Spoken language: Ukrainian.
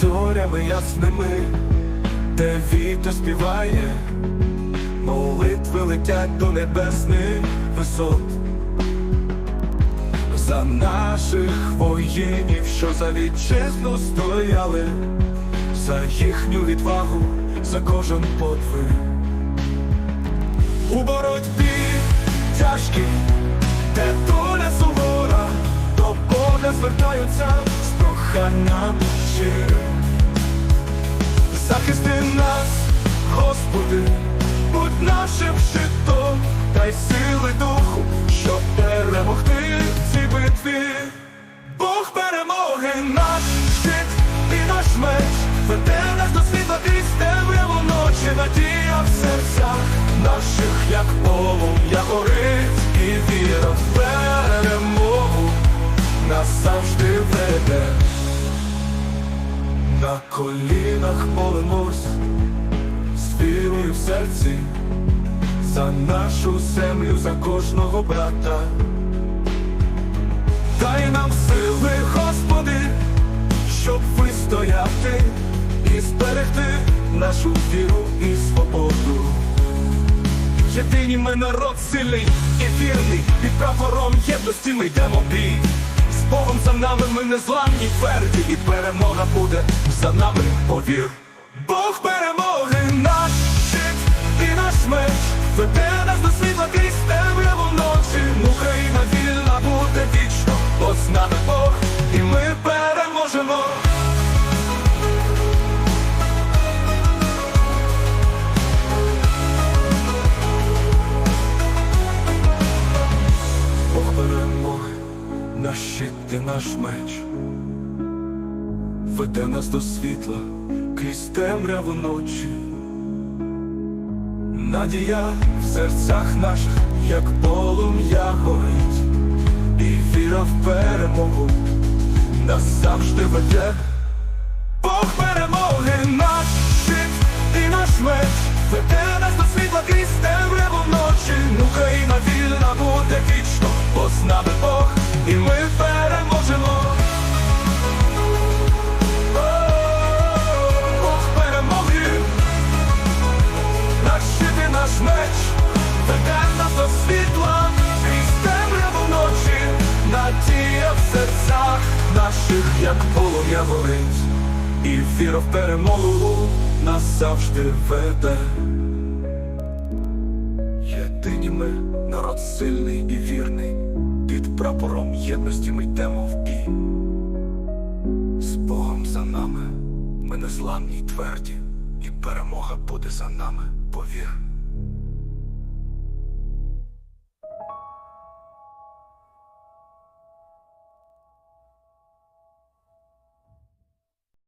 зорями ясними, де вітер співає, молитви летять до небесних висот. За наших воїнів, що за вітчизну стояли, за їхню відвагу, за кожен подвиг. У боротьбі тяжкій, де доля сувора, до Бога звертаються з нам щирим. Захисти нас, Господи, будь нашим щитом, дай сили духу, щоб перемогти На колінах молимось, з вірою в серці, за нашу землю, за кожного брата. Дай нам сили, Господи, щоб вистояти і зберегти нашу віру і свободу. Єдині ми народ сильний і вірний, під прапором єдності ми йдемо бій. Богом за нами ми не зламні тверді, і перемога буде за нами, повір. Бог перемоги, наш меч, веде нас до світла крізь темряву ночі. Надія в серцях наших, як полум'я горить, і віра в перемогу нас завжди веде. Бог перемоги, ночі, надія в серцях наших, як полум'я горить, і віра в перемогу нас завжди веде. Єдині ми, народ сильний і вірний, під прапором єдності ми йдемо в бій. З Богом за нами, ми незламні й тверді, і перемога буде за нами, повір.